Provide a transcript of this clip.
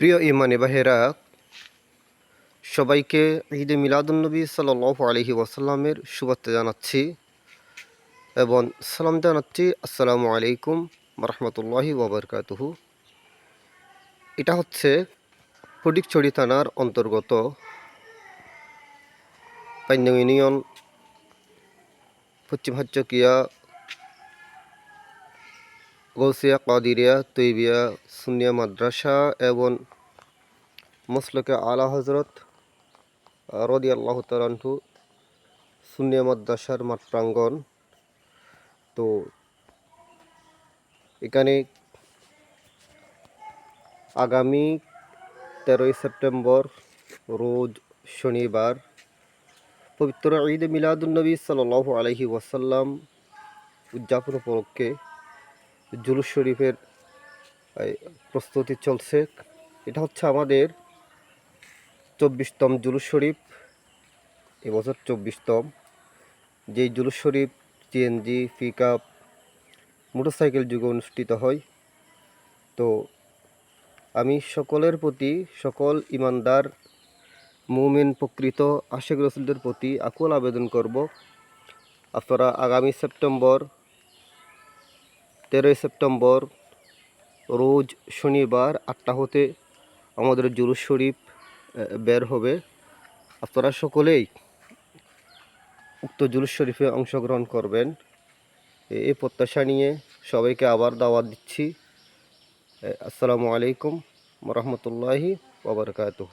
প্রিয় ইমানি বাহেরা সবাইকে ঈদে মিলাদুলনবী সাল্লাহ আলহি ওয়াসাল্লামের শুভেচ্ছা জানাচ্ছি এবং সালাম জানাচ্ছি, আসসালামু আলাইকুম রহমতুল্লাহি ওবরকাতুহু এটা হচ্ছে ফটিকছড়ি থানার অন্তর্গত পাইন্য ইউনিয়ন পশ্চিম হাচ্চকিয়া গৌসিয়া কাদিরিয়া, তৈবিয়া সুনিয়া মাদ্রাসা এবং মসলকে আলা হজরত রদি আল্লাহ তালান্টু সুনিয়া মাদ্রাসার মাঠ প্রাঙ্গণ। তো এখানে আগামী তেরোই সেপ্টেম্বর রোজ শনিবার পবিত্র ঈদ মিলাদুলনবী সাল্লাহ আলহি ওয়াসাল্লাম উদযাপন উপলক্ষে জুলুস শরীফের প্রস্তুতি চলছে। এটা হচ্ছে আমাদের চব্বিশতম জুলুস শরীফ এবছর চব্বিশতম। যেই জুলুস শরীফ সিএনজি পিক আপ মোটরসাইকেল যুগে অনুষ্ঠিত হয়। তো আমি সকলের প্রতি, সকল ইমানদার, মুমিন প্রকৃত, আশেখ রসুলদের প্রতি আকুল আবেদন করব। আপনারা আগামী সেপ্টেম্বর তেরোই সেপ্টেম্বর রোজ শনিবার আটটা হতে আমাদের জুলুস শরীফ বের হবে। আপনারা সকলেই উক্ত জুলুস শরীফে অংশগ্রহণ করবেন। এই প্রত্যাশা নিয়ে সবাইকে আবার দাওয়াত দিচ্ছি। আসসালামু আলাইকুম রহমতুল্লাহি ওবরকাতুহ